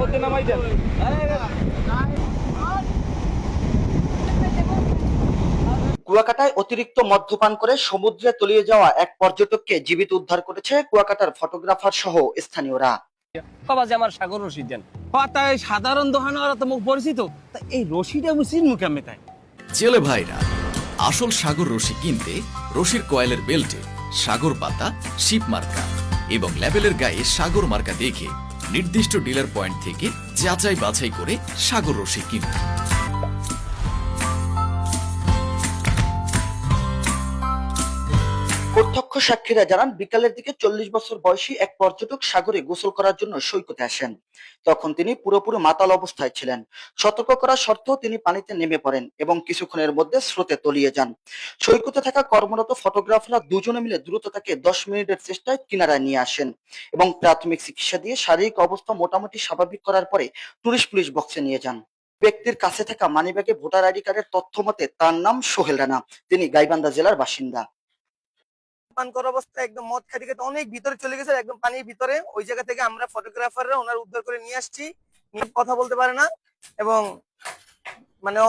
মধ্যে নামাই দেন। কুয়াকাটায় অতিরিক্ত মদ্যপান করে সমুদ্রে তলিয়ে যাওয়া এক পর্যটককে জীবিত উদ্ধার করেছে কুয়াকাটার ফটোগ্রাফার সহ স্থানীয়রা। বাবা যে আমার সাগর রশিদ দেন। তাই সাধারণ দোকানে তো মুখ পরিচিত। তা এই রশিটা মুসিন মুখে আমি তাই। ভাইরা আসল সাগর রশি কিনতে রশির কয়েলের বেল্টে সাগর পাতা শিপ মার্কা এবং লেবেলের গায়ে সাগর মার্কা দেখে নির্দিষ্ট ডিলার পয়েন্ট থেকে যাচাই বাছাই করে সাগর রশি কিনুন। সাক্ষীরা জানান, বিকালের দিকে চল্লিশ বছর বয়সী এক পর্যটক সাগরে গোসল করার জন্য সৈকতে আসেন। তখন তিনি পুরোপুরি মাতাল অবস্থায় ছিলেন। সতর্ক করা সত্ত্বেও তিনি পানিতে নেমে পড়েন এবং কিছুক্ষণের মধ্যে স্রোতে তলিয়ে যান। সৈকতে থাকা কর্মরত ফটোগ্রাফাররা দুজনে মিলে দ্রুত তাকে দশ মিনিটের চেষ্টায় কিনারায় নিয়ে আসেন এবং প্রাথমিক চিকিৎসা দিয়ে শারীরিক অবস্থা মোটামুটি স্বাভাবিক করার পরে টুরিস্ট পুলিশ বক্সে নিয়ে যান। ব্যক্তির কাছে থাকা মানিব্যাগে ভোটার আইডি কার্ডের তথ্য মতে তার নাম সোহেল রানা। তিনি গাইবান্ধা জেলার বাসিন্দা। পান করা অবস্থায় একদম মদ খাইতে খাইতে অনেক ভিতরে চলে গেছে, একদম পানির ভিতরে। ওই জায়গা থেকে আমরা ফটোগ্রাফাররা ওনার উদ্ধার করে নিয়ে আসছি। কথা বলতে পারে না এবং মানে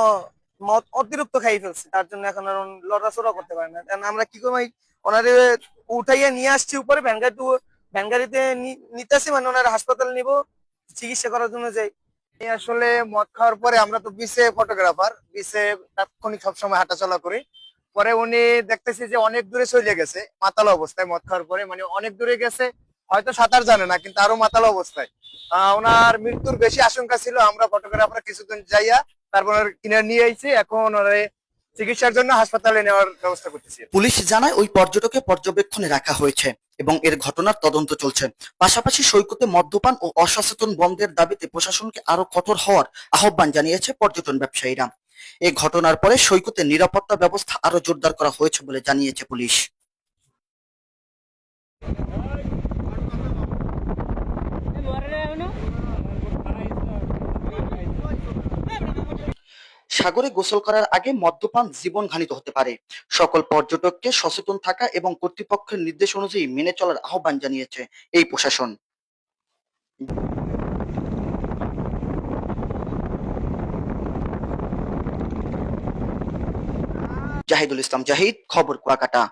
মদ অতিরিক্ত খাই ফেলছে। তার জন্য এখন আর লড়াচড়া করতে পারে না। আমরা কি করব ওনারে উঠাইয়া নিয়ে আসছি উপরে ভ্যান গাড়িতে ভ্যান গাড়িতে নি- নিতেছি মানে ওনার হাসপাতালে নিব, চিকিৎসা করার জন্য যাই। আসলে মদ খাওয়ার পরে আমরা তো বিচে ফটোগ্রাফার বিচে তাৎক্ষণিক সবসময় হাঁটাচলা করি। পরে উনি দেখতেছি যে অনেক দূরে চলে গেছে, মাতাল অবস্থায় মদ খাওয়ার পরে মানে অনেক দূরে গেছে, হয়তো সাঁতার জানে না, কিন্তু আরও মাতাল অবস্থায়। ওনার মৃত্যুর বেশি আশঙ্কা ছিল, আমরা ফটোগ্রাফার কিছুদিন যাইয়া তারপর কিনে নিয়ে আইছি, এখন চিকিৎসার জন্য হাসপাতালে নেওয়ার ব্যবস্থা করতেছি। পুলিশ জানায় ওই পর্যটকে পর্যবেক্ষণে রাখা হয়েছে এবং এর ঘটনার তদন্ত চলছে। পাশাপাশি সৈকতে মদ্যপান ও অসচেতন বন্ধের দাবিতে প্রশাসনকে আরও কঠোর হওয়ার আহ্বান জানিয়েছে পর্যটন ব্যবসায়ীরা। এই ঘটনার পরে সৈকতে নিরাপত্তা ব্যবস্থা আরও জোরদার করা হয়েছে বলে জানিয়েছে পুলিশ। সাগরে গোসল করার আগে মদ্যপান জীবন ঘানিত হতে পারে। সকল পর্যটককে সচেতন থাকা এবং কর্তৃপক্ষের নির্দেশ অনুযায়ী মেনে চলার আহ্বান জানিয়েছে এই প্রশাসন। জাহিদুল ইসলাম জাহিদ খবর কুয়াকাটা।